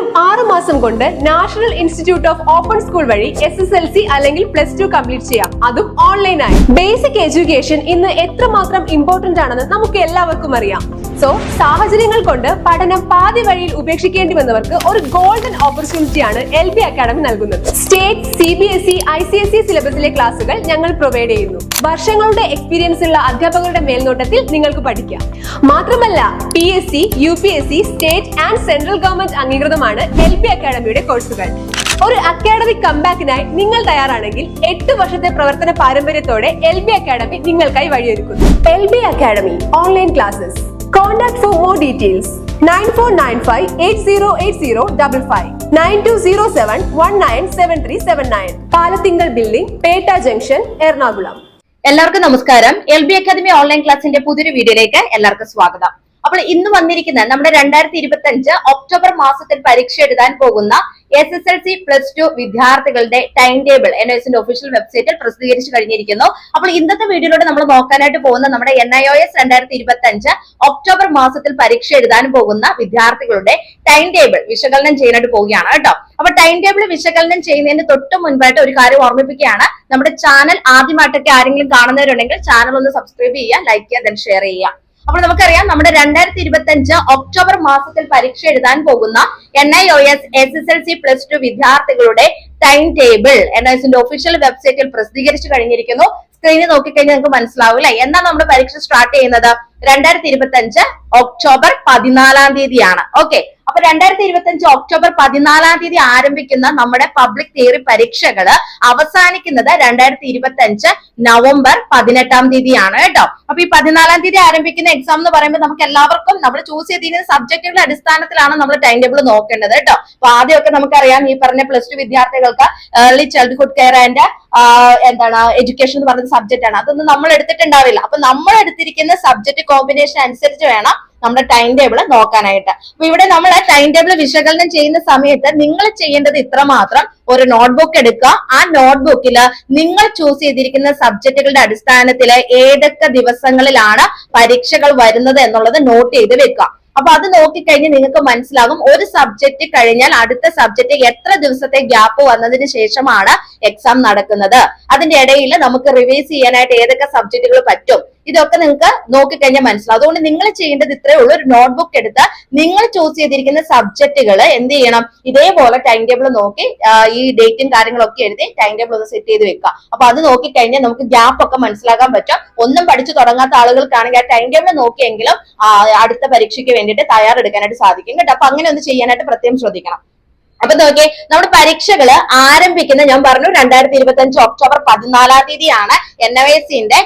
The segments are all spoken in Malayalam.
വെറും ആറ് മാസം കൊണ്ട് national institute of open school വഴി എസ് എസ് എൽ സി അല്ലെങ്കിൽ പ്ലസ് ടു കംപ്ലീറ്റ് ചെയ്യാം. അതും ഓൺലൈനായി. ബേസിക് എഡ്യൂക്കേഷൻ ഇന്ന് എത്രമാത്രം ഇമ്പോർട്ടന്റ് ആണെന്ന് നമുക്ക് എല്ലാവർക്കും അറിയാം. സോ സാഹചര്യങ്ങൾ കൊണ്ട് പഠനം പാതി വഴിയിൽ ഉപേക്ഷിക്കേണ്ടി വന്നവർക്ക് ഒരു ഗോൾഡൻ ഓപ്പർച്യൂണിറ്റിയാണ് എൽ ബി അക്കാഡമി നൽകുന്നത്. State C B S E I C S E സിലബസിലെ ക്ലാസുകൾ ഞങ്ങൾ പ്രൊവൈഡ് ചെയ്യുന്നു. വർഷങ്ങളുടെ എക്സ്പീരിയൻസ് ഉള്ള അധ്യാപകരുടെ മേൽനോട്ടത്തിൽ നിങ്ങൾക്ക് പഠിക്കാം. മാത്രമല്ല P S C U P S C state and central government അംഗീകൃതമാണ് L B അക്കാഡമിയുടെ കോഴ്സുകൾ ഒരു അക്കാഡമിക് കമ്പാക്കിനായി നിങ്ങൾ തയ്യാറാണെങ്കിൽ എട്ട് വർഷത്തെ പ്രവർത്തന പാരമ്പര്യത്തോടെ എൽ ബി അക്കാഡമി നിങ്ങൾക്കായി വഴിയൊരുക്കുന്നു. L B academy online classes zero seven one nine seven three seven nine Palathinkal building Petta junction Ernakulam. എല്ലാവർക്കും നമസ്കാരം. എൽ ബി അക്കാദമി ഓൺലൈൻ ക്ലാസിന്റെ പുതിയൊരു വീഡിയോയിലേക്ക് എല്ലാവർക്കും സ്വാഗതം. അപ്പോൾ ഇന്ന് വന്നിരിക്കുന്ന നമ്മുടെ രണ്ടായിരത്തി ഇരുപത്തി അഞ്ച് ഒക്ടോബർ മാസത്തിൽ പരീക്ഷ എഴുതാൻ പോകുന്ന S S L C plus two വിദ്യാർത്ഥികളുടെ ടൈം ടേബിൾ എൻ എസിന്റെ ഒഫീഷ്യൽ വെബ്സൈറ്റിൽ പ്രസിദ്ധീകരിച്ചു കഴിഞ്ഞിരിക്കുന്നു. അപ്പോൾ ഇന്നത്തെ വീഡിയോയിലൂടെ നമ്മൾ നോക്കാനായിട്ട് പോകുന്ന നമ്മുടെ എൻ ഐ ഒ എസ് രണ്ടായിരത്തി ഇരുപത്തി അഞ്ച് ഒക്ടോബർ മാസത്തിൽ പരീക്ഷ എഴുതാൻ പോകുന്ന വിദ്യാർത്ഥികളുടെ ടൈം ടേബിൾ വിശകലനം ചെയ്യാനായിട്ട് പോവുകയാണ് കേട്ടോ. അപ്പൊ ടൈം ടേബിൾ വിശകലനം ചെയ്യുന്നതിന് തൊട്ട് മുൻപായിട്ട് ഒരു കാര്യം ഓർമ്മിപ്പിക്കുകയാണ്. നമ്മുടെ ചാനൽ ആദ്യമായിട്ടൊക്കെ ആരെങ്കിലും കാണുന്നവരുണ്ടെങ്കിൽ ചാനൽ ഒന്ന് സബ്സ്ക്രൈബ് ചെയ്യുക ലൈക്ക് ചെയ്യുക ഷെയർ ചെയ്യുക. അപ്പോൾ നമുക്കറിയാം നമ്മുടെ രണ്ടായിരത്തി ഇരുപത്തി അഞ്ച് ഒക്ടോബർ മാസത്തിൽ പരീക്ഷ എഴുതാൻ പോകുന്ന N I O S S S L C plus two വിദ്യാർത്ഥികളുടെ ടൈം ടേബിൾ എൻ ഐ എസിന്റെ ഒഫീഷ്യൽ വെബ്സൈറ്റിൽ പ്രസിദ്ധീകരിച്ചു കഴിഞ്ഞിരിക്കുന്നു. സ്ക്രീനിൽ നോക്കിക്കഴിഞ്ഞാൽ നിങ്ങൾക്ക് മനസ്സിലാവും അല്ലെ എന്നാണ് നമ്മുടെ പരീക്ഷ സ്റ്റാർട്ട് ചെയ്യുന്നത്. രണ്ടായിരത്തി ഇരുപത്തി അഞ്ച് ഒക്ടോബർ പതിനാലാം തീയതിയാണ്. ഓക്കെ അപ്പൊ രണ്ടായിരത്തി ഇരുപത്തി അഞ്ച് ഒക്ടോബർ പതിനാലാം തീയതി ആരംഭിക്കുന്ന നമ്മുടെ പബ്ലിക് തിയറി പരീക്ഷകൾ അവസാനിക്കുന്നത് രണ്ടായിരത്തി ഇരുപത്തി അഞ്ച് നവംബർ പതിനെട്ടാം തീയതിയാണ് കേട്ടോ. അപ്പൊ ഈ പതിനാലാം തീയതി ആരംഭിക്കുന്ന എക്സാം എന്ന് പറയുമ്പോൾ നമുക്ക് എല്ലാവർക്കും നമ്മൾ ചൂസ് ചെയ്തിരിക്കുന്ന സബ്ജക്റ്റുകളുടെ അടിസ്ഥാനത്തിലാണ് നമ്മൾ ടൈം ടേബിൾ നോക്കേണ്ടത് കേട്ടോ. അപ്പൊ ആദ്യമൊക്കെ നമുക്കറിയാം ഈ പറഞ്ഞ പ്ലസ് ടു വിദ്യാർത്ഥികൾക്ക് ഏർലി ചൈൽഡ്ഹുഡ് കെയർ ആൻഡ് എന്താണ് എഡ്യൂക്കേഷൻ എന്ന് പറയുന്ന സബ്ജക്റ്റ് ആണ്. അതൊന്നും നമ്മൾ എടുത്തിട്ടുണ്ടാവില്ല. അപ്പൊ നമ്മൾ എടുത്തിരിക്കുന്ന സബ്ജക്ട് കോമ്പിനേഷൻ അനുസരിച്ച് വേണം നമ്മുടെ ടൈം ടേബിൾ നോക്കാനായിട്ട്. അപ്പൊ ഇവിടെ നമ്മൾ ടൈം ടേബിൾ വിശകലനം ചെയ്യുന്ന സമയത്ത് നിങ്ങൾ ചെയ്യേണ്ടത് ഇത്രമാത്രം ഒരു നോട്ട്ബുക്ക് എടുക്കുക. ആ നോട്ട്ബുക്കിൽ നിങ്ങൾ ചൂസ് ചെയ്തിരിക്കുന്ന സബ്ജക്റ്റുകളുടെ അടിസ്ഥാനത്തിൽ ഏതൊക്കെ ദിവസങ്ങളിലാണ് പരീക്ഷകൾ വരുന്നത് എന്നുള്ളത് നോട്ട് ചെയ്ത് വെക്കുക. അപ്പൊ അത് നോക്കിക്കഴിഞ്ഞ് നിങ്ങൾക്ക് മനസ്സിലാകും ഒരു സബ്ജക്റ്റ് കഴിഞ്ഞാൽ അടുത്ത സബ്ജക്ട് എത്ര ദിവസത്തെ ഗ്യാപ്പ് വന്നതിന് ശേഷമാണ് എക്സാം നടക്കുന്നത്. അതിന്റെ ഇടയിൽ നമുക്ക് റിവൈസ് ചെയ്യാനായിട്ട് ഏതൊക്കെ സബ്ജക്റ്റുകൾ പറ്റും. ഇതൊക്കെ നിങ്ങൾക്ക് നോക്കിക്കഴിഞ്ഞാൽ മനസ്സിലാവും. അതുകൊണ്ട് നിങ്ങൾ ചെയ്യേണ്ടത് ഇത്രയേ ഉള്ളൂ. ഒരു നോട്ട്ബുക്ക് എടുത്ത് നിങ്ങൾ ചൂസ് ചെയ്തിരിക്കുന്ന സബ്ജക്റ്റുകൾ എന്ത് ചെയ്യണം? ഇതേപോലെ ടൈം ടേബിൾ നോക്കി ഈ ഡേറ്റും കാര്യങ്ങളൊക്കെ എഴുതി ടൈം ടേബിൾ ഒന്ന് സെറ്റ് ചെയ്ത് വെക്കുക. അപ്പൊ അത് നോക്കിക്കഴിഞ്ഞാൽ നമുക്ക് ഗ്യാപ്പ് ഒക്കെ മനസ്സിലാക്കാൻ പറ്റും. ഒന്നും പഠിച്ചു തുടങ്ങാത്ത ആളുകൾക്കാണെങ്കിൽ ആ ടൈം ടേബിൾ നോക്കിയെങ്കിലും അടുത്ത പരീക്ഷയ്ക്ക് വേണ്ടിയിട്ട് തയ്യാറെടുക്കാനായിട്ട് സാധിക്കും കേട്ടോ. അപ്പൊ അങ്ങനെ ഒന്ന് ചെയ്യാനായിട്ട് പ്രത്യേകം ശ്രദ്ധിക്കണം. അപ്പൊ നോക്കിയേ നമ്മുടെ പരീക്ഷകൾ ആരംഭിക്കുന്ന ഞാൻ പറഞ്ഞു രണ്ടായിരത്തി ഇരുപത്തി അഞ്ച് ഒക്ടോബർ പതിനാലാം തീയതിയാണ് എൻ ഐ സിന്റെ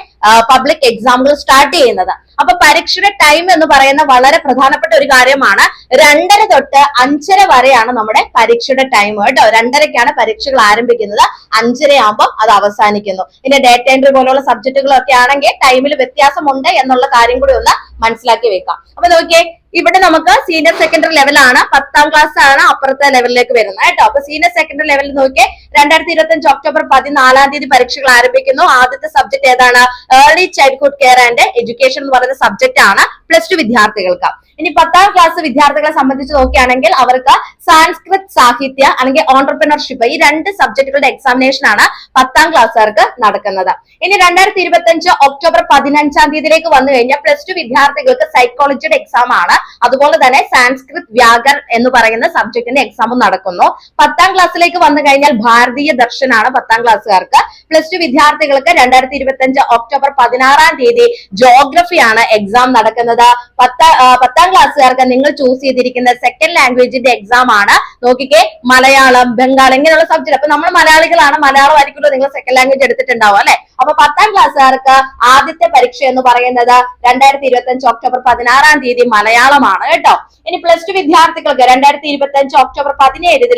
പബ്ലിക് എക്സാമുകൾ സ്റ്റാർട്ട് ചെയ്യുന്നത്. അപ്പൊ പരീക്ഷയുടെ ടൈം എന്ന് പറയുന്ന വളരെ പ്രധാനപ്പെട്ട ഒരു കാര്യമാണ് രണ്ടര തൊട്ട് അഞ്ചര വരെയാണ് നമ്മുടെ പരീക്ഷയുടെ ടൈം കേട്ടോ. രണ്ടരക്കാണ് പരീക്ഷകൾ ആരംഭിക്കുന്നത്. അഞ്ചര ആകുമ്പോൾ അത് അവസാനിക്കുന്നു. പിന്നെ ഡേറ്റ എൻട്രി പോലുള്ള സബ്ജക്റ്റുകളൊക്കെ ആണെങ്കിൽ ടൈമിൽ വ്യത്യാസമുണ്ട് എന്നുള്ള കാര്യം കൂടി ഒന്ന് മനസ്സിലാക്കി വെക്കാം. അപ്പൊ നോക്കിയേ ഇവിടെ നമുക്ക് സീനിയർ സെക്കൻഡറി ലെവലാണ് പത്താം ക്ലാസ് ആണ് അപ്പുറത്തെ ലെവലിലേക്ക് വരുന്നത് കേട്ടോ. അപ്പൊ സീനിയർ സെക്കൻഡറി ലെവലിൽ നോക്കിയേ രണ്ടായിരത്തി ഇരുപത്തി അഞ്ച് ഒക്ടോബർ പതിനാലാം തീയതി പരീക്ഷകൾ ആരംഭിക്കുന്നു. ആദ്യത്തെ സബ്ജക്ട് ഏതാണ്? Early childhood care and education എന്ന് പറയുന്ന സബ്ജക്ട് ആണ്. പ്ലസ് ടു വിദ്യാർത്ഥികൾക്ക്. ഇനി പത്താം ക്ലാസ് വിദ്യാർത്ഥികളെ സംബന്ധിച്ച് നോക്കുകയാണെങ്കിൽ അവർക്ക് സാൻസ്കൃത് സാഹിത്യ അല്ലെങ്കിൽ ഓണ്ടർപ്രണർഷിപ്പ് ഈ രണ്ട് സബ്ജക്റ്റുകളുടെ എക്സാമിനേഷൻ ആണ് പത്താം ക്ലാസ്സുകാർക്ക് നടക്കുന്നത്. ഇനി രണ്ടായിരത്തി ഇരുപത്തി അഞ്ച് ഒക്ടോബർ പതിനഞ്ചാം തീയതിയിലേക്ക് വന്നു കഴിഞ്ഞാൽ പ്ലസ് ടു വിദ്യാർത്ഥികൾക്ക് സൈക്കോളജിയുടെ എക്സാം ആണ്. അതുപോലെ തന്നെ സാൻസ്കൃത് വ്യാകർ എന്ന് പറയുന്ന സബ്ജക്റ്റിന്റെ എക്സാമും നടക്കുന്നു. പത്താം ക്ലാസ്സിലേക്ക് വന്നു കഴിഞ്ഞാൽ ഭാരതീയ ദർശനാണ് പത്താം ക്ലാസ്സുകാർക്ക് പ്ലസ് ടു വിദ്യാർത്ഥികൾക്ക് രണ്ടായിരത്തി ഇരുപത്തി അഞ്ച് ഒക്ടോബർ പതിനാറാം തീയതി ജോഗ്രഫിയാണ് എക്സാം നടക്കുന്നത്. പത്ത ആ, പത്താം ക്ലാസ്സുകാർക്ക് നിങ്ങൾ ചൂസ് ചെയ്തിരിക്കുന്ന സെക്കൻഡ് ലാംഗ്വേജിന്റെ എക്സാം ആണ്. നോക്കിക്കേ മലയാളം ബംഗാൾ ഇങ്ങനെയുള്ള സബ്ജക്ട് അപ്പൊ നമ്മൾ മലയാളികളാണ്. മലയാളം ആയിരിക്കുമല്ലോ നിങ്ങൾ സെക്കൻഡ് ലാംഗ്വേജ് എടുത്തിട്ടുണ്ടാവും അല്ലെ? അപ്പൊ പത്താം ക്ലാസ്സുകാർക്ക് ആദ്യത്തെ പരീക്ഷ എന്ന് പറയുന്നത് രണ്ടായിരത്തി ഇരുപത്തി അഞ്ച് ഒക്ടോബർ പതിനാറാം തീയതി മലയാളമാണ് കേട്ടോ. ഇനി പ്ലസ് ടു വിദ്യാർത്ഥികൾക്ക് രണ്ടായിരത്തി ഇരുപത്തി അഞ്ച് ഒക്ടോബർ പതിനേഴിൽ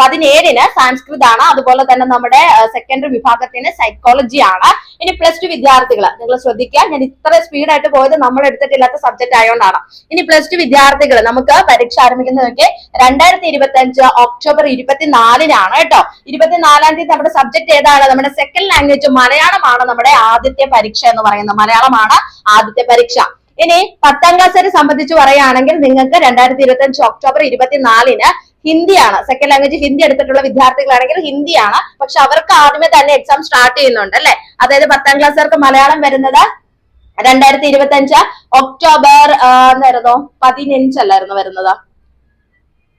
പതിനേഴിന് സംസ്കൃത് ആണ് അതുപോലെ തന്നെ നമ്മുടെ സെക്കൻഡറി വിഭാഗത്തിന് സൈക്കോളജി ആണ്. ഇനി പ്ലസ് ടു വിദ്യാർത്ഥികൾ നിങ്ങൾ ശ്രദ്ധിക്കുക. ഞാൻ ഇത്ര സ്പീഡായിട്ട് പോയത് നമ്മൾ എടുത്തിട്ടില്ലാത്ത സബ്ജക്ട് ആയതുകൊണ്ടാണ് ഇനി പ്ലസ് ടു വിദ്യാർത്ഥികൾ നമുക്ക് പരീക്ഷ ആരംഭിക്കുന്നതൊക്കെ രണ്ടായിരത്തി ഇരുപത്തി അഞ്ച് ഒക്ടോബർ ഇരുപത്തിനാലിനാണ് കേട്ടോ. ഇരുപത്തിനാലാം തീയതി നമ്മുടെ സബ്ജക്ട് ഏതാണ്? നമ്മുടെ സെക്കൻഡ് ലാംഗ്വേജ് മലയാളമാണ് നമ്മുടെ ആദ്യത്തെ പരീക്ഷ എന്ന് പറയുന്നത്. മലയാളമാണ് ആദ്യത്തെ പരീക്ഷ. ഇനി പത്താം ക്ലാസ്സുകാരെ സംബന്ധിച്ച് പറയുകയാണെങ്കിൽ നിങ്ങൾക്ക് രണ്ടായിരത്തി ഇരുപത്തി അഞ്ച് ഒക്ടോബർ ഇരുപത്തിനാലിന് ഹിന്ദിയാണ് സെക്കൻഡ് ലാംഗ്വേജ് ഹിന്ദി എടുത്തിട്ടുള്ള വിദ്യാർത്ഥികളാണെങ്കിൽ ഹിന്ദിയാണ്. പക്ഷെ അവർക്ക് ആദ്യമേ തന്നെ എക്സാം സ്റ്റാർട്ട് ചെയ്യുന്നുണ്ട് അല്ലെ? അതായത് പത്താം ക്ലാസ്സുകാർക്ക് മലയാളം വരുന്നത് രണ്ടായിരത്തി ഇരുപത്തി അഞ്ച് ഒക്ടോബർ എന്നായിരുന്നു പതിനഞ്ചല്ലായിരുന്നു വരുന്നത്.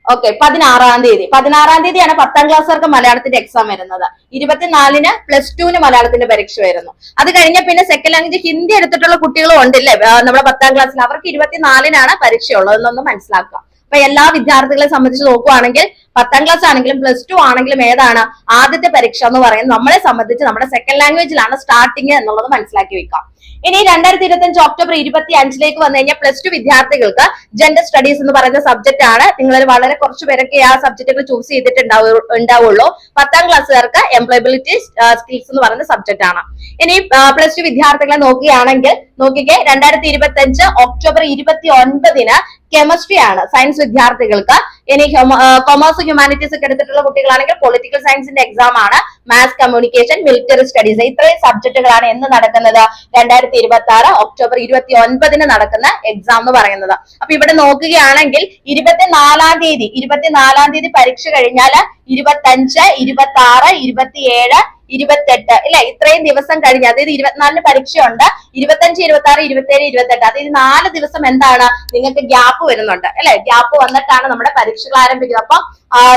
ഓക്കെ പതിനാറാം തീയതി. പതിനാറാം തീയതിയാണ് പത്താം ക്ലാസ്സുകാർക്ക് മലയാളത്തിന്റെ എക്സാം വരുന്നത്. ഇരുപത്തിനാലിന് പ്ലസ് ടുവിന് മലയാളത്തിന്റെ പരീക്ഷ വരുന്നു. അത് കഴിഞ്ഞ പിന്നെ സെക്കൻഡ് ലാംഗ്വേജ് ഹിന്ദി എടുത്തിട്ടുള്ള കുട്ടികളും ഉണ്ടല്ലേ? നമ്മുടെ പത്താം ക്ലാസ്സിൽ അവർക്ക് ഇരുപത്തിനാലിനാണ് പരീക്ഷയുള്ളത് എന്നൊന്ന് മനസ്സിലാക്കുക. അപ്പൊ എല്ലാ വിദ്യാർത്ഥികളെ സംബന്ധിച്ച് നോക്കുവാണെങ്കിൽ പത്താം ക്ലാസ് ആണെങ്കിലും പ്ലസ് ടു ആണെങ്കിലും ഏതാണ് ആദ്യത്തെ പരീക്ഷ എന്ന് പറയുന്നത് നമ്മളെ സംബന്ധിച്ച് നമ്മുടെ സെക്കൻഡ് ലാംഗ്വേജിലാണ് സ്റ്റാർട്ടിങ് എന്നുള്ളത് മനസ്സിലാക്കി വെക്കാം. ഇനി രണ്ടായിരത്തി ഇരുപത്തി അഞ്ച് ഒക്ടോബർ ഇരുപത്തി അഞ്ചിലേക്ക് വന്നു കഴിഞ്ഞാൽ പ്ലസ് ടു വിദ്യാർത്ഥികൾക്ക് ജെൻഡർ സ്റ്റഡീസ് എന്ന് പറയുന്ന സബ്ജക്ട് ആണ്. നിങ്ങൾ വളരെ കുറച്ച് പേരൊക്കെ ആ സബ്ജക്റ്റുകൾ ചൂസ് ചെയ്തിട്ടുണ്ടാവും ഉണ്ടാവുള്ളൂ. പത്താം ക്ലാസ്സുകാർക്ക് എംപ്ലോയബിലിറ്റി സ്കിൽസ് എന്ന് പറയുന്ന സബ്ജക്ട് ആണ്. ഇനി പ്ലസ് ടു വിദ്യാർത്ഥികളെ നോക്കുകയാണെങ്കിൽ നോക്കിക്കേ രണ്ടായിരത്തി ഇരുപത്തി അഞ്ച് ഒക്ടോബർ ഇരുപത്തി ഒൻപതിന് കെമിസ്ട്രി ആണ് സയൻസ് വിദ്യാർത്ഥികൾക്ക് ഇനി കൊമേഴ്സ് ഹ്യൂമാനിറ്റീസ് ഒക്കെ എടുത്തിട്ടുള്ള കുട്ടികളാണെങ്കിൽ പൊളിറ്റിക്കൽ സയൻസിന്റെ എക്സാം ആണ്. മാത്സ് കമ്മ്യൂണിക്കേഷൻ മിലിറ്ററി സ്റ്റഡീസ് ഇത്രയും സബ്ജക്റ്റുകളാണ് എന്ന് നടക്കുന്നത്. രണ്ടായിരത്തി ഇരുപത്തി ആറ് ഒക്ടോബർ ഇരുപത്തി ഒൻപതിന് നടക്കുന്ന എക്സാം എന്ന് പറയുന്നത്. അപ്പൊ ഇവിടെ നോക്കുകയാണെങ്കിൽ ഇരുപത്തിനാലാം തീയതി ഇരുപത്തിനാലാം തീയതി പരീക്ഷ കഴിഞ്ഞാൽ ഇരുപത്തഞ്ച് ഇരുപത്തി ആറ് ഇരുപത്തിയേഴ് ഇരുപത്തെട്ട്. അല്ലെ ഇത്രയും ദിവസം കഴിഞ്ഞ് അതായത് ഇരുപത്തിനാലിന് പരീക്ഷയുണ്ട്. ഇരുപത്തഞ്ച് ഇരുപത്തി ആറ് ഇരുപത്തേഴ് ഇരുപത്തെട്ട്. അതായത് നാല് ദിവസം എന്താണ് നിങ്ങൾക്ക് ഗ്യാപ്പ് വരുന്നുണ്ട്. അല്ലെ? ഗ്യാപ്പ് വന്നിട്ടാണ് നമ്മുടെ പരീക്ഷകൾ ആരംഭിക്കുന്നത്. അപ്പൊ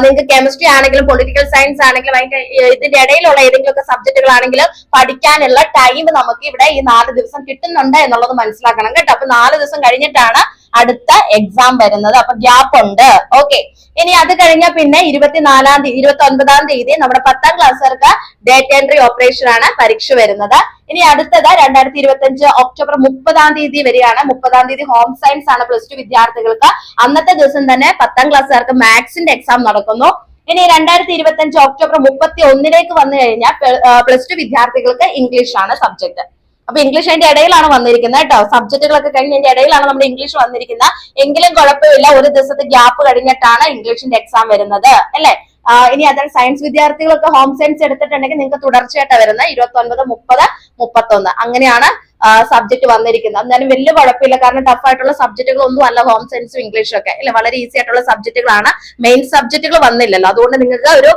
നിങ്ങൾക്ക് കെമിസ്ട്രി ആണെങ്കിലും പൊളിറ്റിക്കൽ സയൻസ് ആണെങ്കിലും അതിന്റെ ഇതിന്റെ ഇടയിലുള്ള ഏതെങ്കിലും ഒക്കെ സബ്ജക്റ്റുകൾ ആണെങ്കിലും പഠിക്കാനുള്ള ടൈം നമുക്ക് ഇവിടെ ഈ നാല് ദിവസം കിട്ടുന്നുണ്ട് എന്നുള്ളത് മനസ്സിലാക്കണം കേട്ടോ. അപ്പൊ നാല് ദിവസം കഴിഞ്ഞിട്ടാണ് അടുത്ത എക്സാം വരുന്നത്. അപ്പൊ ഗ്യാപ്പ് ഉണ്ട്. ഓക്കെ ഇനി അത് കഴിഞ്ഞാൽ പിന്നെ ഇരുപത്തിനാലാം തീയതി ഇരുപത്തി ഒൻപതാം തീയതി നമ്മുടെ പത്താം ക്ലാസ്സുകാർക്ക് ഡേറ്റ് എൻട്രി ഓപ്പറേഷൻ ആണ് പരീക്ഷ വരുന്നത്. ഇനി അടുത്തത് രണ്ടായിരത്തി ഇരുപത്തി അഞ്ച് ഒക്ടോബർ മുപ്പതാം തീയതി വരെയാണ്. മുപ്പതാം തീയതി ഹോം സയൻസ് ആണ് പ്ലസ് ടു വിദ്യാർത്ഥികൾക്ക്. അന്നത്തെ ദിവസം തന്നെ പത്താം ക്ലാസ്സുകാർക്ക് മാത്സിന്റെ എക്സാം നടക്കുന്നു. ഇനി രണ്ടായിരത്തി ഇരുപത്തി അഞ്ച് ഒക്ടോബർ മുപ്പത്തി ഒന്നിലേക്ക് വന്നു കഴിഞ്ഞാൽ പ്ലസ് ടു വിദ്യാർത്ഥികൾക്ക് ഇംഗ്ലീഷ് ആണ് സബ്ജക്ട് അപ്പൊ ഇംഗ്ലീഷ് അതിന്റെ ഇടയിലാണ് വന്നിരിക്കുന്നത് കേട്ടോ. സബ്ജക്റ്റുകളൊക്കെ കഴിഞ്ഞ് അതിന്റെ ഇടയിലാണ് നമ്മുടെ ഇംഗ്ലീഷ് വന്നിരിക്കുന്നത്. എങ്കിലും കുഴപ്പമില്ല. ഒരു ദിവസത്തെ ഗ്യാപ്പ് കഴിഞ്ഞിട്ടാണ് ഇംഗ്ലീഷിന്റെ എക്സാം വരുന്നത്. അല്ലെ? ഇനി അതായത് സയൻസ് വിദ്യാർത്ഥികളൊക്കെ ഹോം സയൻസ് എടുത്തിട്ടുണ്ടെങ്കിൽ നിങ്ങൾക്ക് തുടർച്ചയായിട്ട് വരുന്നത്. ഇരുപത്തി ഒൻപത് മുപ്പത് മുപ്പത്തൊന്ന്. അങ്ങനെയാണ് സബ്ജക്ട് വന്നിരിക്കുന്നത്. എന്നാലും വലിയ കുഴപ്പമില്ല. കാരണം ടഫ് ആയിട്ടുള്ള സബ്ജക്റ്റുകൾ ഒന്നും അല്ല ഹോം സയൻസും ഇംഗ്ലീഷും ഒക്കെ. അല്ലെ? വളരെ ഈസി ആയിട്ടുള്ള സബ്ജക്റ്റുകളാണ് മെയിൻ സബ്ജക്റ്റുകൾ വന്നില്ലല്ലോ. അതുകൊണ്ട് നിങ്ങൾക്ക് ഒരു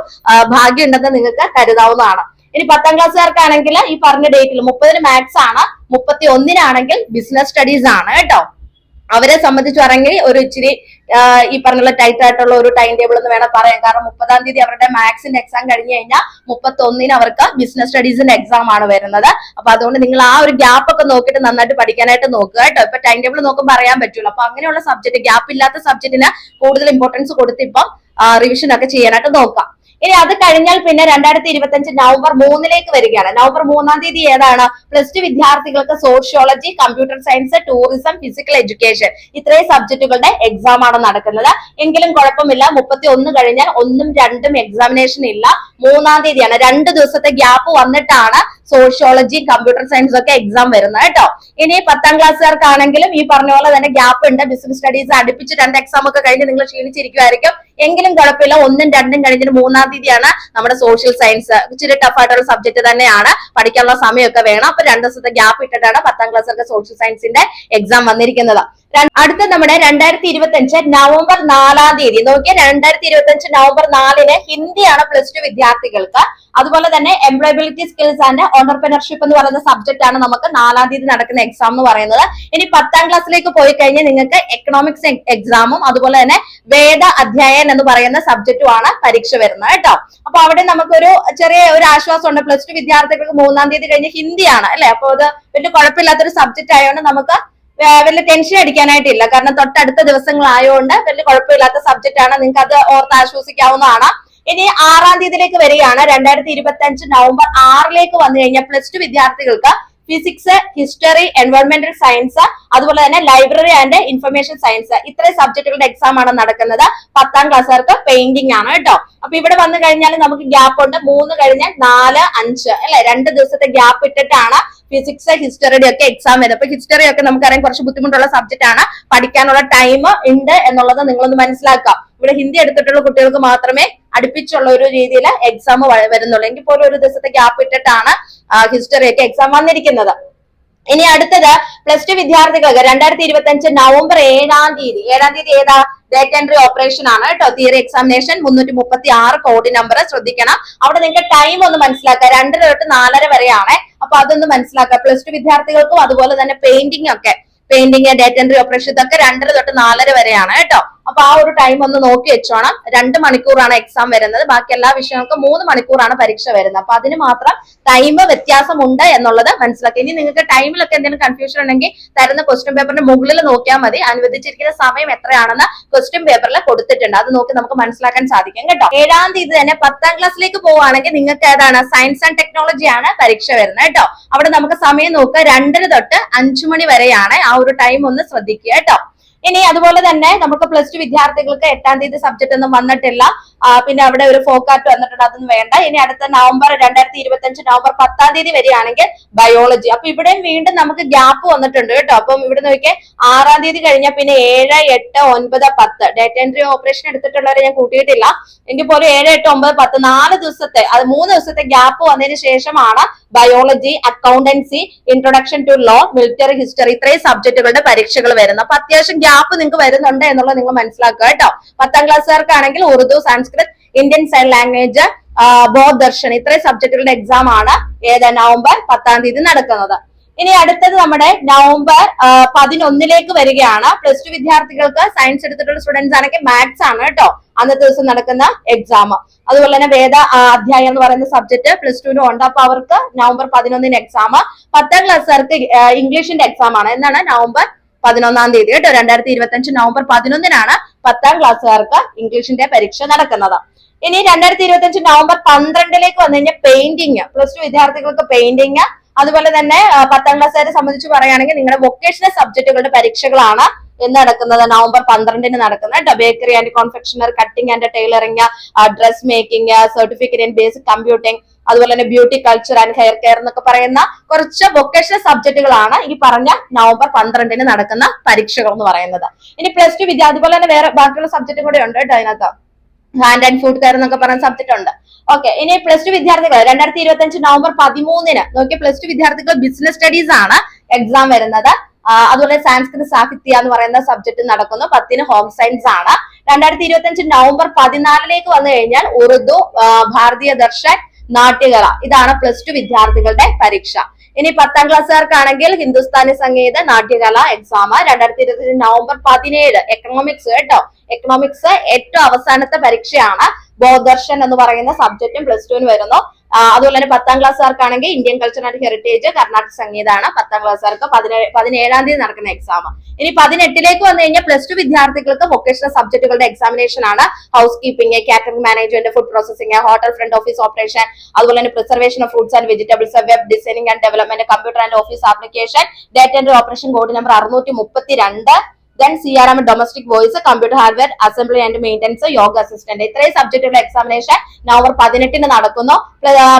ഭാഗ്യം ഉണ്ടെന്ന് നിങ്ങൾക്ക് കരുതാവുന്നതാണ്. ഇനി പത്താം ക്ലാസ്സുകാർക്കാണെങ്കിൽ ഈ പറഞ്ഞ ഡേറ്റിൽ മുപ്പതിന് മാത്സ് ആണ് മുപ്പത്തി ഒന്നിനാണെങ്കിൽ ബിസിനസ് സ്റ്റഡീസ് ആണ് കേട്ടോ. അവരെ സംബന്ധിച്ച് പറഞ്ഞെങ്കിൽ ഒരു ഇച്ചിരി ഈ പറഞ്ഞുള്ള ടൈറ്റ് ആയിട്ടുള്ള ഒരു ടൈം ടേബിൾ എന്ന് വേണം പറയാം കാരണം മുപ്പതാം തീയതി അവരുടെ മാത്സിന്റെ എക്സാം കഴിഞ്ഞു കഴിഞ്ഞാൽ മുപ്പത്തി ഒന്നിന് അവർക്ക് ബിസിനസ് സ്റ്റഡീസിന്റെ എക്സാം ആണ് വരുന്നത്. അപ്പൊ അതുകൊണ്ട് നിങ്ങൾ ആ ഒരു ഗ്യാപ്പ് ഒക്കെ നോക്കിയിട്ട് നന്നായിട്ട് പഠിക്കാനായിട്ട് നോക്കുക കേട്ടോ. ഇപ്പൊ ടൈം ടേബിൾ നോക്കുമ്പോൾ അറിയാൻ പറ്റുള്ളൂ അപ്പൊ അങ്ങനെയുള്ള സബ്ജക്ട് ഗ്യാപ്പ് ഇല്ലാത്ത സബ്ജക്റ്റിന് കൂടുതൽ ഇമ്പോർട്ടൻസ് കൊടുത്ത് ഇപ്പം റിവിഷൻ ഒക്കെ ചെയ്യാനായിട്ട് നോക്കാം. ഇനി അത് കഴിഞ്ഞാൽ പിന്നെ രണ്ടായിരത്തി ഇരുപത്തിയഞ്ച് നവംബർ മൂന്നിലേക്ക് വരികയാണ്. നവംബർ മൂന്നാം തീയതി ഏതാണ്? പ്ലസ് ടു വിദ്യാർത്ഥികൾക്ക് sociology computer science tourism physical education ഇത്രയും സബ്ജക്റ്റുകളുടെ എക്സാം ആണ് നടക്കുന്നത്. എങ്കിലും കുഴപ്പമില്ല. മുപ്പത്തി ഒന്ന് കഴിഞ്ഞാൽ ഒന്നും രണ്ടും എക്സാമിനേഷൻ ഇല്ല. മൂന്നാം തീയതിയാണ്. രണ്ട് ദിവസത്തെ ഗ്യാപ്പ് വന്നിട്ടാണ് സോഷ്യോളജി കമ്പ്യൂട്ടർ സയൻസ് ഒക്കെ എക്സാം വരുന്നത് കേട്ടോ. ഇനി പത്താം ക്ലാസ്സുകാർക്കാണെങ്കിലും ഈ പറഞ്ഞ പോലെ തന്നെ ഗ്യാപ്പ് ഉണ്ട്. ബിസിനസ് സ്റ്റഡീസ് അടുപ്പിച്ച് രണ്ട് എക്സാം ഒക്കെ കഴിഞ്ഞ് നിങ്ങൾ ക്ഷീണിച്ചിരിക്കുമായിരിക്കും എങ്കിലും കുഴപ്പമില്ല. ഒന്നും രണ്ടും കഴിഞ്ഞിട്ട് മൂന്നാം തീയതിയാണ് നമ്മുടെ സോഷ്യൽ സയൻസ് ഇച്ചിരി ടഫ് ആയിട്ടുള്ള സബ്ജക്ട് തന്നെയാണ്. പഠിക്കാനുള്ള സമയമൊക്കെ വേണം. അപ്പൊ രണ്ട് ദിവസത്തെ ഗ്യാപ്പ് ഇട്ടിട്ടാണ് പത്താം ക്ലാസ്സൊക്കെ സോഷ്യൽ സയൻസിന്റെ എക്സാം വന്നിരിക്കുന്നത്. അടുത്ത നമ്മുടെ രണ്ടായിരത്തി ഇരുപത്തി അഞ്ച് നവംബർ നാലാം തീയതി. നോക്കിയാൽ രണ്ടായിരത്തി ഇരുപത്തി അഞ്ച് നവംബർ നാലിന് ഹിന്ദിയാണ് പ്ലസ് ടു വിദ്യാർത്ഥികൾക്ക്. അതുപോലെ തന്നെ എംപ്ലോയബിലിറ്റി സ്കിൽസ് ആൻഡ് ഓണ്ടർപ്രണർഷിപ്പ് എന്ന് പറയുന്ന സബ്ജക്ട് ആണ് നമുക്ക് നാലാം തീയതി നടക്കുന്ന എക്സാം എന്ന് പറയുന്നത്. ഇനി പത്താം ക്ലാസ്സിലേക്ക് പോയി കഴിഞ്ഞാൽ നിങ്ങൾക്ക് എക്കണോമിക്സ് എക്സാമും അതുപോലെ തന്നെ വേദ അധ്യായൻ എന്ന് പറയുന്ന സബ്ജക്റ്റുമാണ് പരീക്ഷ വരുന്നത്. കേട്ടോ. അപ്പൊ അവിടെ നമുക്കൊരു ചെറിയ ഒരു ആശ്വാസമുണ്ട്. പ്ലസ് ടു വിദ്യാർത്ഥികൾക്ക് മൂന്നാം തീയതി കഴിഞ്ഞ് ഹിന്ദിയാണ് അല്ലെ? അപ്പൊ അത് വലിയ കുഴപ്പമില്ലാത്തൊരു സബ്ജക്റ്റ് ആയതുകൊണ്ട് നമുക്ക് വലിയ ടെൻഷൻ അടിക്കാനായിട്ടില്ല. കാരണം തൊട്ടടുത്ത ദിവസങ്ങളായതുകൊണ്ട് വലിയ കുഴപ്പമില്ലാത്ത സബ്ജക്റ്റ് ആണ്. നിങ്ങൾക്ക് അത് ഓർത്ത് ആശ്വസിക്കാവുന്നതാണ്. ഇനി ആറാം തീയതിയിലേക്ക് വരികയാണ്. രണ്ടായിരത്തി ഇരുപത്തി അഞ്ച് നവംബർ ആറിലേക്ക് വന്നു കഴിഞ്ഞാൽ പ്ലസ് ടു വിദ്യാർത്ഥികൾക്ക് ഫിസിക്സ് ഹിസ്റ്ററി എൻവയോൺമെന്റൽ സയൻസ് അതുപോലെ തന്നെ ലൈബ്രറി ആൻഡ് ഇൻഫർമേഷൻ സയൻസ് ഇത്രയും സബ്ജക്റ്റുകളുടെ എക്സാം ആണ് നടക്കുന്നത്. പത്താം ക്ലാസ്സുകാർക്ക് പെയിന്റിംഗ് ആണ് കേട്ടോ. അപ്പൊ ഇവിടെ വന്നു കഴിഞ്ഞാൽ നമുക്ക് ഗ്യാപ്പ് ഉണ്ട്. മൂന്ന് കഴിഞ്ഞാൽ നാല് അഞ്ച്. അല്ലെ? രണ്ട് ദിവസത്തെ ഗ്യാപ്പ് ഇട്ടിട്ടാണ് ഫിസിക്സ് ഹിസ്റ്ററിയുടെ ഒക്കെ എക്സാം വരുന്നത്. അപ്പൊ ഹിസ്റ്ററി ഒക്കെ നമുക്കറിയാം കുറച്ച് ബുദ്ധിമുട്ടുള്ള സബ്ജക്റ്റ് ആണ്. പഠിക്കാനുള്ള ടൈം ഉണ്ട് എന്നുള്ളത് നിങ്ങളൊന്ന് മനസ്സിലാക്കാം ഇവിടെ ഹിന്ദി എടുത്തിട്ടുള്ള കുട്ടികൾക്ക് മാത്രമേ അടുപ്പിച്ചുള്ള ഒരു രീതിയിൽ എക്സാം വരുന്നുള്ളൂ. എങ്കിൽ പോലും ഒരു ദിവസത്തെ ഗ്യാപ്പ് ഇട്ടിട്ടാണ് ഹിസ്റ്ററി ഒക്കെ എക്സാം വന്നിരിക്കുന്നത്. ഇനി അടുത്തത് പ്ലസ് ടു വിദ്യാർത്ഥികൾക്ക് രണ്ടായിരത്തി ഇരുപത്തി അഞ്ച് നവംബർ ഏഴാം തീയതി. ഏഴാം തീയതി ഏതാ? ഡേറ്റ് എൻട്രി ഓപ്പറേഷൻ ആണ് കേട്ടോ. തിയറി എക്സാമിനേഷൻ മുന്നൂറ്റി മുപ്പത്തി ആറ് കോഡ് നമ്പർ ശ്രദ്ധിക്കണം. അവിടെ നിങ്ങൾക്ക് ടൈം ഒന്ന് മനസ്സിലാക്കുക രണ്ടര തൊട്ട് നാലര വരെയാണ്. അപ്പൊ അതൊന്ന് മനസ്സിലാക്കുക പ്ലസ് ടു വിദ്യാർത്ഥികൾക്കും അതുപോലെ തന്നെ പെയിന്റിംഗ് ഒക്കെ. പെയിന്റിംഗ് ഡേറ്റ് എൻട്രി ഓപ്പറേഷൻ ഇതൊക്കെ രണ്ടര തൊട്ട് നാലര വരെയാണ് കേട്ടോ. അപ്പൊ ആ ഒരു ടൈം ഒന്ന് നോക്കി വെച്ചോണം. രണ്ട് മണിക്കൂറാണ് എക്സാം വരുന്നത്. ബാക്കി എല്ലാ വിഷയങ്ങൾക്കും മൂന്ന് മണിക്കൂറാണ് പരീക്ഷ വരുന്നത്. അപ്പൊ അതിന് മാത്രം ടൈം വ്യത്യാസമുണ്ട് എന്നുള്ളത് മനസ്സിലാക്കി. ഇനി നിങ്ങൾക്ക് ടൈമിലൊക്കെ എന്തെങ്കിലും കൺഫ്യൂഷൻ ഉണ്ടെങ്കിൽ തരുന്ന ക്വസ്റ്റ്യൻ പേപ്പറിന്റെ മുകളിൽ നോക്കിയാൽ മതി. അനുവദിച്ചിരിക്കുന്ന സമയം എത്രയാണെന്ന് ക്വസ്റ്റ്യൻ പേപ്പറിൽ കൊടുത്തിട്ടുണ്ട്. അത് നോക്കി നമുക്ക് മനസ്സിലാക്കാൻ സാധിക്കും കേട്ടോ. ഏഴാം തീയതി തന്നെ പത്താം ക്ലാസ്സിലേക്ക് പോവുകയാണെങ്കിൽ നിങ്ങൾക്ക് ഏതാണ്? സയൻസ് ആൻഡ് ടെക്നോളജി ആണ് പരീക്ഷ വരുന്നത് കേട്ടോ. അവിടെ നമുക്ക് സമയം നോക്കുക. രണ്ടര തൊട്ട് അഞ്ചു മണി വരെയാണ് ആ ഒരു ടൈം ഒന്ന് ശ്രദ്ധിക്കുക കേട്ടോ. ഇനി അതുപോലെ തന്നെ നമുക്ക് പ്ലസ് ടു വിദ്യാർത്ഥികൾക്ക് എട്ടാം തീയതി സബ്ജക്ട് ഒന്നും വന്നിട്ടില്ല. പിന്നെ അവിടെ ഒരു ഫോക്കാറ്റ് വന്നിട്ടുണ്ട് അതൊന്നും വേണ്ട. ഇനി അടുത്ത നവംബർ രണ്ടായിരത്തി ഇരുപത്തി അഞ്ച് നവംബർ പത്താം തീയതി വരികയാണെങ്കിൽ ബയോളജി അപ്പൊ ഇവിടെയും വീണ്ടും നമുക്ക് ഗ്യാപ്പ് വന്നിട്ടുണ്ട് കേട്ടോ. അപ്പം ഇവിടെ നോക്കിയാൽ ആറാം തീയതി കഴിഞ്ഞാൽ പിന്നെ ഏഴ് എട്ട് ഒൻപത് പത്ത്. ഡേറ്റ് എൻട്രി ഓപ്പറേഷൻ എടുത്തിട്ടുള്ളവരെ ഞാൻ കൂട്ടിയിട്ടില്ല. എങ്കിൽ പോലും ഏഴ് എട്ട് ഒമ്പത് പത്ത് നാല് ദിവസത്തെ അത് മൂന്ന് ദിവസത്തെ ഗ്യാപ്പ് വന്നതിന് ശേഷമാണ് biology accountancy introduction to law military history ഇത്രയും സബ്ജക്റ്റുകളുടെ പരീക്ഷകൾ വരുന്നത്. അപ്പൊ അത്യാവശ്യം ഗ്യാപ്പ് നിങ്ങൾക്ക് വരുന്നുണ്ട് എന്നുള്ളത് നിങ്ങൾ മനസ്സിലാക്കുക കേട്ടോ. പത്താം ക്ലാസ്സുകാർക്കാണെങ്കിൽ Urdu Sanskrit Indian sign language Bodh ഇത്രയും സബ്ജക്റ്റുകളുടെ എക്സാം ആണ് ഏത് നവംബർ പത്താം തീയതി നടക്കുന്നത്. ഇനി അടുത്തത് നമ്മുടെ നവംബർ പതിനൊന്നിലേക്ക് വരികയാണ്. പ്ലസ് ടു വിദ്യാർത്ഥികൾക്ക് സയൻസ് എടുത്തിട്ടുള്ള സ്റ്റുഡൻസ് ആണെങ്കിൽ മാത്സ് ആണ് കേട്ടോ അന്നത്തെ ദിവസം നടക്കുന്ന എക്സാം അതുപോലെ തന്നെ വേദ അധ്യായം എന്ന് പറയുന്ന സബ്ജക്ട് പ്ലസ് ടുവിന് ഉണ്ട് അപ്പൊ അവർക്ക് നവംബർ പതിനൊന്നിന് എക്സാം പത്താം ക്ലാസ്സുകാർക്ക് ഇംഗ്ലീഷിന്റെ എക്സാം ആണ്. എന്നാണ് നവംബർ പതിനൊന്നാം തീയതി കേട്ടോ. രണ്ടായിരത്തി ഇരുപത്തി നവംബർ പതിനൊന്നിനാണ് പത്താം ക്ലാസ്സുകാർക്ക് ഇംഗ്ലീഷിന്റെ പരീക്ഷ നടക്കുന്നത്. ഇനി രണ്ടായിരത്തി ഇരുപത്തി നവംബർ പന്ത്രണ്ടിലേക്ക് വന്നു കഴിഞ്ഞാൽ പെയിന്റിങ് പ്ലസ് ടു വിദ്യാർത്ഥികൾക്ക് പെയിന്റിങ് അതുപോലെ തന്നെ പത്താം ക്ലാസ്സുകാരെ സംബന്ധിച്ച് പറയുകയാണെങ്കിൽ നിങ്ങളുടെ വൊക്കേഷണൽ സബ്ജക്റ്റുകളുടെ പരീക്ഷകളാണ് എന്ന് നടക്കുന്നത് നവംബർ പന്ത്രണ്ടിന് നടക്കുന്ന കേട്ടോ. Bakery and confectioner cutting and tailoring dress making certificate in basic computing അതുപോലെ തന്നെ beauty culture and hair care എന്നൊക്കെ പറയുന്ന കുറച്ച് വൊക്കേഷണൽ സബ്ജക്റ്റുകളാണ് ഈ പറഞ്ഞ നവംബർ പന്ത്രണ്ടിന് നടക്കുന്ന പരീക്ഷകൾ എന്ന് പറയുന്നത്. ഇനി പ്ലസ് ടു വിദ്യ അതുപോലെ തന്നെ വേറെ ബാക്കിയുള്ള സബ്ജക്റ്റും കൂടെ ഉണ്ട് കേട്ടോ അതിനകത്ത്. ഹാൻഡ് ആൻഡ് ഫുഡ് കെയർ എന്നൊക്കെ പറയുന്ന സബ്ജക്ട് ഉണ്ട്. ഓക്കെ ഇനി പ്ലസ് ടു വിദ്യാർത്ഥികൾ രണ്ടായിരത്തി ഇരുപത്തി അഞ്ച് നവംബർ പതിമൂന്നിന് നോക്കിയ പ്ലസ് ടു വിദ്യാർത്ഥികൾ ബിസിനസ് സ്റ്റഡീസ് ആണ് എക്സാം വരുന്നത്. അതുപോലെ സാംസ്കൃത സാഹിത്യ എന്ന് പറയുന്ന സബ്ജക്ട് നടക്കുന്നു. പത്തിന് ഹോം സയൻസ് ആണ്. രണ്ടായിരത്തി ഇരുപത്തി അഞ്ച് നവംബർ പതിനാലിലേക്ക് വന്നു കഴിഞ്ഞാൽ ഉറുദു ഭാരതീയ ദർശൻ നാട്യകല ഇതാണ് പ്ലസ് ടു വിദ്യാർത്ഥികളുടെ പരീക്ഷ. ഇനി പത്താം ക്ലാസ്സുകാർക്കാണെങ്കിൽ ഹിന്ദുസ്ഥാനി സംഗീത നാട്യകല എക്സാം രണ്ടായിരത്തി ഇരുപത്തി നവംബർ പതിനേഴ് എക്കണോമിക്സ് കേട്ടോ? എക്കണോമിക്സ് ഏറ്റവും അവസാനത്തെ പരീക്ഷയാണ്. ബോധർഷൻ എന്ന് പറയുന്ന സബ്ജക്റ്റും പ്ലസ് ടുവിന് വരുന്നു. അതുപോലെ തന്നെ പത്താം ക്ലാസ്സുകാർക്കാണെങ്കിൽ Indian culture and heritage Karnataka സംഗീതമാണ് പത്താം ക്ലാസ്സുകാർക്ക് പതിനേഴ് തീയതി നടക്കുന്ന എക്സാം ഇനി പതിനെട്ടിലേക്ക് വന്നു കഴിഞ്ഞാൽ പ്ലസ് ടു വിദ്യാർത്ഥികൾക്ക് വൊക്കേഷണൽ സബ്ജക്റ്റുകളുടെ എക്സാമിനേഷൻ ആണ്. House keeping catering management food processing hotel front office operation അതുപോലെ തന്നെ preservation of fruits and vegetables web designing and development computer and office application date and operation code number അറുന്നൂറ്റി മുപ്പത്തി രണ്ട് then C R M domestic voice computer hardware assembly and maintenance yoga assistant ഇത്രയും സബ്ജക്റ്റുള്ള എക്സാമിനേഷൻ നവംബർ പതിനെട്ടിന് നടക്കുന്നു.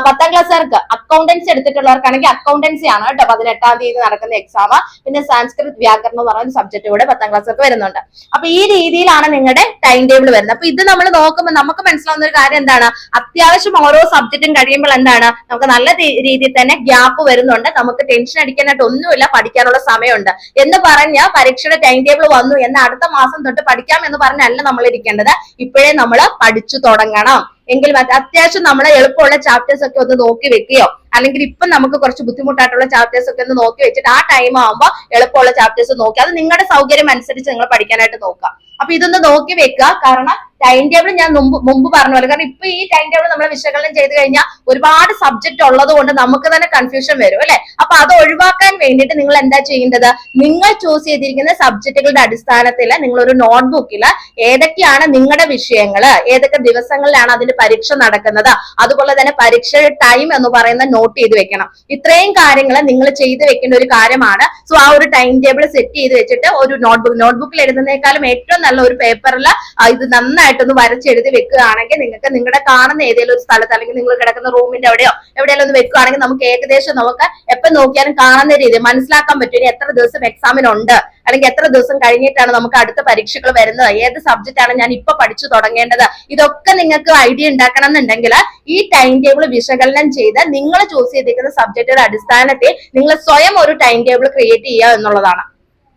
പത്താം ക്ലാസ്സുകാർക്ക് അക്കൗണ്ടൻസി എടുത്തിട്ടുള്ളവർക്കാണെങ്കിൽ അക്കൗണ്ടൻസി ആണ് കേട്ടോ പതിനെട്ടാം തീയതി നടക്കുന്ന എക്സാം പിന്നെ സാൻസ്കൃത് വ്യാകരണം എന്ന് പറയുന്ന സബ്ജക്ട് കൂടെ പത്താം ക്ലാസ്സുകാർക്ക് വരുന്നുണ്ട്. അപ്പൊ ഈ രീതിയിലാണ് നിങ്ങളുടെ ടൈം ടേബിൾ വരുന്നത്. അപ്പൊ ഇത് നമ്മൾ നോക്കുമ്പോൾ നമുക്ക് മനസ്സിലാവുന്ന ഒരു കാര്യം എന്താണ്? അത്യാവശ്യം ഓരോ സബ്ജക്റ്റും കഴിയുമ്പോൾ എന്താണ്? നമുക്ക് നല്ല രീതിയിൽ തന്നെ ഗ്യാപ്പ് വരുന്നുണ്ട്. നമുക്ക് ടെൻഷൻ അടിക്കാനായിട്ട് ഒന്നുമില്ല പഠിക്കാനുള്ള സമയമുണ്ട്. എന്ന് പറഞ്ഞ പരീക്ഷയുടെ ടൈം ടേബിൾ വന്നു. എന്ന് അടുത്ത മാസം തൊട്ട് പഠിക്കാം എന്ന് പറഞ്ഞല്ല നമ്മൾ ഇരിക്കേണ്ടത്. ഇപ്പോഴേ നമ്മൾ പഠിച്ചു തുടങ്ങണം. എങ്കിൽ അത്യാവശ്യം നമ്മളെ എളുപ്പമുള്ള ചാപ്റ്റേഴ്സ് ഒക്കെ ഒന്ന് നോക്കി വെക്കുകയോ അല്ലെങ്കിൽ ഇപ്പൊ നമുക്ക് കുറച്ച് ബുദ്ധിമുട്ടായിട്ടുള്ള ചാപ്റ്റേഴ്സ് ഒക്കെ ഒന്ന് നോക്കി വെച്ചിട്ട് ആ ടൈം ആകുമ്പോൾ എളുപ്പമുള്ള ചാപ്റ്റേഴ്സ് നോക്കി. അത് നിങ്ങളുടെ സൗകര്യം അനുസരിച്ച് നിങ്ങൾ പഠിക്കാനായിട്ട് നോക്കുക. അപ്പൊ ഇതൊന്ന് നോക്കി വെക്കുക. കാരണം ടൈം ടേബിൾ ഞാൻ മുമ്പ് മുമ്പ് പറഞ്ഞ പോലെ കാരണം ഇപ്പൊ ഈ ടൈം ടേബിൾ നമ്മൾ വിശകലനം ചെയ്ത് കഴിഞ്ഞാൽ ഒരുപാട് സബ്ജക്ട് ഉള്ളത് കൊണ്ട് നമുക്ക് തന്നെ കൺഫ്യൂഷൻ വരും അല്ലെ? അപ്പൊ അത് ഒഴിവാക്കാൻ വേണ്ടിയിട്ട് നിങ്ങൾ എന്താ ചെയ്യേണ്ടത്? നിങ്ങൾ ചൂസ് ചെയ്തിരിക്കുന്ന സബ്ജക്റ്റുകളുടെ അടിസ്ഥാനത്തിൽ നിങ്ങൾ ഒരു നോട്ട്ബുക്കിൽ ഏതൊക്കെയാണ് നിങ്ങളുടെ വിഷയങ്ങൾ ഏതൊക്കെ ദിവസങ്ങളിലാണ് അതിന്റെ പരീക്ഷ നടക്കുന്നത്. അതുപോലെ തന്നെ പരീക്ഷ ടൈം എന്ന് പറയുന്ന നോട്ട് ചെയ്ത് വെക്കണം. ഇത്രയും കാര്യങ്ങൾ നിങ്ങൾ ചെയ്ത് വെക്കേണ്ട ഒരു കാര്യമാണ്. സോ ആ ഒരു ടൈം ടേബിൾ സെറ്റ് ചെയ്ത് വെച്ചിട്ട് ഒരു നോട്ട്ബുക്ക് നോട്ട്ബുക്കിൽ എഴുതുന്നേക്കാളും ഏറ്റവും നല്ല ഒരു പേപ്പറിൽ ഇത് നന്നായിട്ടൊന്ന് വരച്ചെഴുതി വെക്കുകയാണെങ്കിൽ നിങ്ങൾക്ക് നിങ്ങളുടെ കാണുന്ന ഏതെങ്കിലും ഒരു സ്ഥലത്ത് അല്ലെങ്കിൽ നിങ്ങൾ കിടക്കുന്ന റൂമിന്റെ എവിടെയോ എവിടെയെങ്കിലും ഒന്ന് വെക്കുകയാണെങ്കിൽ നമുക്ക് ഏകദേശം നമുക്ക് എപ്പം നോക്കിയാലും കാണുന്ന രീതി മനസ്സിലാക്കാൻ പറ്റും. എത്ര ദിവസം എക്സാമിനുണ്ട് അല്ലെങ്കിൽ എത്ര ദിവസം കഴിഞ്ഞിട്ടാണ് നമുക്ക് അടുത്ത പരീക്ഷകൾ വരുന്നത്? ഏത് സബ്ജക്റ്റ് ആണ് ഞാൻ ഇപ്പൊ പഠിച്ചു തുടങ്ങേണ്ടത്? ഇതൊക്കെ നിങ്ങൾക്ക് ഐഡിയ ഉണ്ടാക്കണം എന്നുണ്ടെങ്കിൽ ഈ ടൈം ടേബിൾ വിശകലനം ചെയ്ത് നിങ്ങൾ ചൂസ് ചെയ്തിരിക്കുന്ന സബ്ജക്റ്റുകളുടെ അടിസ്ഥാനത്തിൽ നിങ്ങൾ സ്വയം ഒരു ടൈം ടേബിൾ ക്രിയേറ്റ് ചെയ്യുക എന്നുള്ളതാണ്.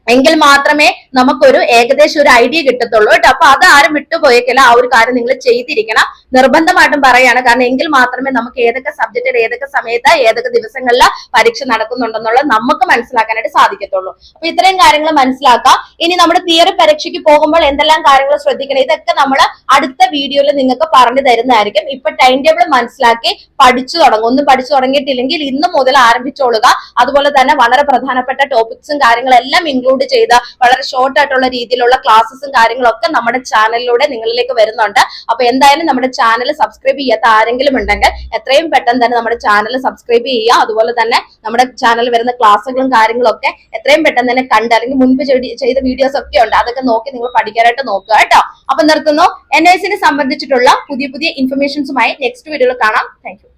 എങ്കിൽ മാത്രമേ നമുക്കൊരു ഏകദേശം ഒരു ഐഡിയ കിട്ടത്തുള്ളൂ കേട്ടോ. അപ്പൊ അത് ആരും വിട്ടുപോയേക്കില്ല. ആ ഒരു കാര്യം നിങ്ങൾ ചെയ്തിരിക്കണം. നിർബന്ധമായിട്ടും പറയാണ്. കാരണം എങ്കിൽ മാത്രമേ നമുക്ക് ഏതൊക്കെ സബ്ജക്റ്റിൽ ഏതൊക്കെ സമയത്ത് ഏതൊക്കെ ദിവസങ്ങളിൽ പരീക്ഷ നടക്കുന്നുണ്ടെന്നുള്ളത് നമുക്ക് മനസ്സിലാക്കാനായിട്ട് സാധിക്കത്തുള്ളൂ. അപ്പൊ ഇത്രയും കാര്യങ്ങൾ മനസ്സിലാക്കാം. ഇനി നമ്മുടെ തിയറി പരീക്ഷയ്ക്ക് പോകുമ്പോൾ എന്തെല്ലാം കാര്യങ്ങൾ ശ്രദ്ധിക്കണം? ഇതൊക്കെ നമ്മൾ അടുത്ത വീഡിയോയിൽ നിങ്ങൾക്ക് പറഞ്ഞു തരുന്നതായിരിക്കും. ഇപ്പൊ ടൈം ടേബിൾ മനസ്സിലാക്കി പഠിച്ചു തുടങ്ങും. ഒന്നും പഠിച്ചു തുടങ്ങിയിട്ടില്ലെങ്കിൽ ഇന്ന് മുതൽ ആരംഭിച്ചോളുക. അതുപോലെ തന്നെ വളരെ പ്രധാനപ്പെട്ട ടോപ്പിക്സും കാര്യങ്ങളെല്ലാം ഇൻക്ലൂഡ് ചെയ്ത വളരെ ഷോർട്ട് ആയിട്ടുള്ള രീതിയിലുള്ള ക്ലാസ്സസും കാര്യങ്ങളൊക്കെ നമ്മുടെ ചാനലിലൂടെ നിങ്ങളിലേക്ക് വരുന്നുണ്ട്. അപ്പൊ എന്തായാലും നമ്മുടെ ചാനൽ സബ്സ്ക്രൈബ് ചെയ്യാത്ത ആരെങ്കിലും ഉണ്ടെങ്കിൽ എത്രയും പെട്ടെന്ന് തന്നെ നമ്മുടെ ചാനൽ സബ്സ്ക്രൈബ് ചെയ്യുക. അതുപോലെ തന്നെ നമ്മുടെ ചാനലിൽ വരുന്ന ക്ലാസ്സുകളും കാര്യങ്ങളൊക്കെ എത്രയും പെട്ടെന്ന് തന്നെ കണ്ട് അല്ലെങ്കിൽ മുൻപ് ചെയ്ത വീഡിയോസ് ഒക്കെ ഉണ്ട്. അതൊക്കെ നോക്കി നിങ്ങൾ പഠിക്കാനായിട്ട് നോക്കുക കേട്ടോ. അപ്പൊ നിർത്തുന്നു. എൻ ഐസിനെ സംബന്ധിച്ചിട്ടുള്ള പുതിയ പുതിയ ഇൻഫർമേഷൻസുമായി നെക്സ്റ്റ് വീഡിയോയിൽ കാണാം. താങ്ക്